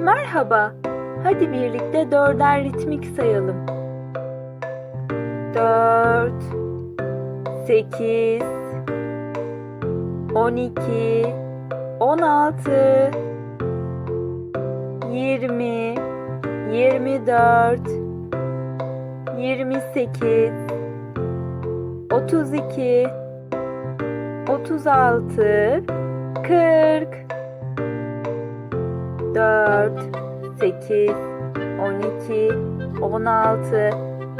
Merhaba. Hadi birlikte dörder ritmik sayalım. Dört, sekiz, on iki, on altı, yirmi, yirmi dört, yirmi sekiz, otuz iki, otuz altı, kırk, dört, sekiz, on iki, on altı,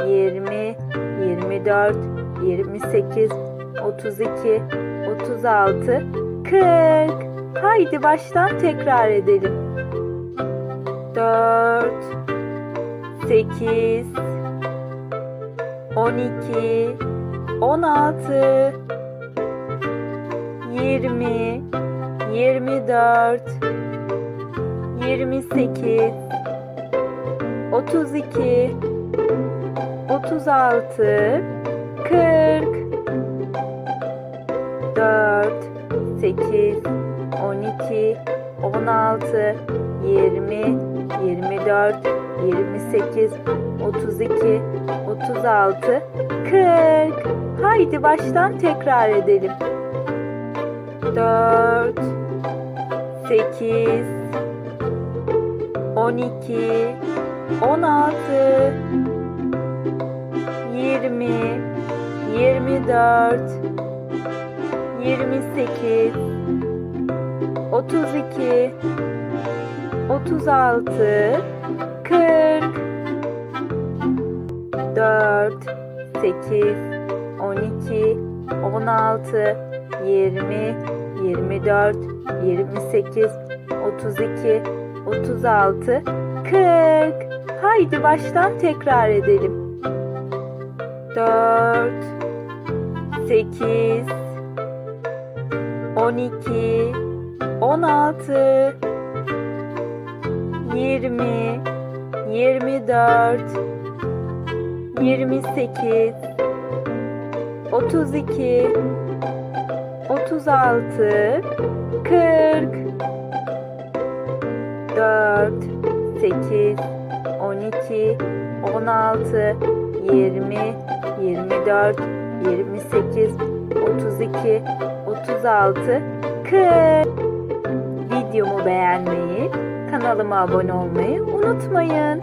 yirmi, yirmi dört, yirmi sekiz, otuz iki, otuz altı, kırk. Haydi baştan tekrar edelim. Dört, sekiz, on iki, on altı, yirmi, sekiz, otuz iki, otuz altı, kırk, dört, sekiz, on iki, on altı, yirmi, yirmi dört, yirmi sekiz, otuz iki, otuz altı, kırk. Haydi baştan tekrar edelim. Dört, sekiz, on iki, on altı, yirmi, yirmi dört, yirmi sekiz, otuz iki, otuz altı, kırk, dört, sekiz, on iki, on altı, yirmi, yirmi dört, yirmi sekiz, otuz iki, otuz altı, kırk. Haydi baştan tekrar edelim. Dört, sekiz, on iki, on altı, yirmi, yirmi dört, yirmi sekiz, otuz iki, otuz altı, kırk, dört, sekiz, on iki, on altı, yirmi, yirmi dört, yirmi sekiz, otuz iki, otuz altı, kırk. Videomu beğenmeyi, kanalıma abone olmayı unutmayın.